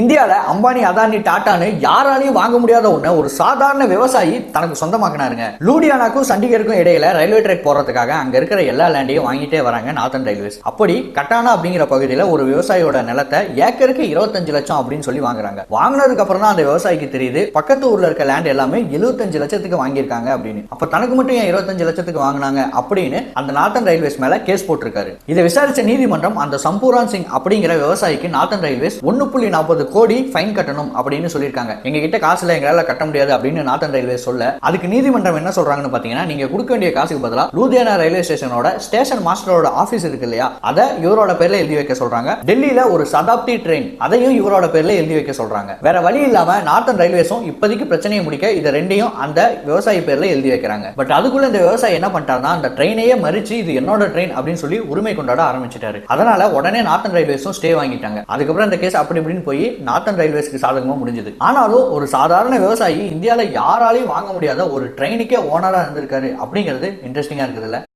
இந்தியாவில் அம்பானி அதானி டாட்டான்னு யாராலையும் வாங்க முடியாத ஒண்ணு ஒரு சாதாரண விவசாயி தனக்கு சொந்தமாக்கினாருங்க. லூடியானாக்கும் சண்டிகருக்கும் இடையில ரயில்வே ட்ராக் போறதுக்காக அங்க இருக்கிற எல்லா லேண்டையும் வாங்கிட்டே வராங்க நார்த்தன் ரயில்வேஸ் அப்படி கட்டானா அப்படிங்கிற பகுதியில் ஒரு விவசாயியோட நிலத்தை ஏக்கருக்கு இருபத்தஞ்சு லட்சம் அப்படின்னு சொல்லி வாங்குறாங்க. வாங்கினதுக்கு அப்புறம் தான் அந்த விவசாயிக்கு தெரியுது. பக்கத்து ஊர்ல இருக்க லேண்ட் எல்லாமே எழுபத்தஞ்சு லட்சத்துக்கு வாங்கியிருக்காங்க அப்படின்னு. அப்ப தனக்கு மட்டும் ஏன் இருபத்தஞ்சு லட்சத்துக்கு வாங்கினாங்க அப்படின்னு அந்த நார்த்தன் ரயில்வேஸ் மேல கேஸ் போட்டிருக்காரு. இதை விசாரிச்ச நீதிமன்றம் அந்த சம்பூரான் சிங் அப்படிங்கிற விவசாயிக்கு நார்த்தன் ரயில்வேஸ் ஒன்னு புள்ளி நாற்பது கோடி ஃபைன் கட்டணும் அப்படின்னு சொல்லியிருக்காங்க. எங்க கிட்ட காசு இல்லை எங்களால கட்ட முடியாது அப்படின்னு நார்த்தன் ரயில்வே சொல்ல அதுக்கு நீதிமன்றம் என்ன சொல்றாங்கன்னு பாத்தீங்கன்னா நீங்க கொடுக்க வேண்டிய காசுக்கு பதிலா லூதியானா ரயில்வே ஸ்டேஷனோட ஸ்டேஷன் மாஸ்டரோட ஆபீஸ் இருக்கு இல்லையா அதை இவரோட பேர்ல எழுதி வைக்க சொல்றாங்க. டெல்லியில ஒரு சதாப்தி ட்ரெயின் அதையும் இவரோட பேர்ல எழுதி வைக்க சொல்றாங்க. வேற வழி இல்லாம நார்த்தன் ரயில்வேஸும் இப்போதைக்கு பிரச்சனையை முடிக்க இதை ரெண்டையும் அந்த விவசாயி பேர்ல எழுதி வைக்கிறாங்க. பட் அதுக்குள்ள இந்த விவசாயி என்ன பண்ணிட்டாருன்னா அந்த ட்ரெயினையே மறிச்சு இது என்னோட ட்ரெயின் அப்படின்னு சொல்லி உரிமை கொண்டாட ஆரம்பிச்சிட்டாரு. அதனால உடனே நார்த்தன் ரயில்வேஸும் ஸ்டே வாங்கிட்டாங்க. அதுக்கப்புறம் இந்த கேஸ் அப்படி இப்படின்னு போய் நார்த்தன் ரயில்வேஸ்க்கு சாதகமாக முடிஞ்சது. ஆனாலும் ஒரு சாதாரண விவசாயி இந்தியால யாராலையும் வாங்க முடியாத ஒரு ட்ரெயினுக்கே ஓனரா இருந்திருக்காரு அப்படிங்கிறது இன்ட்ரெஸ்டிங்கா இருக்குதுல்ல?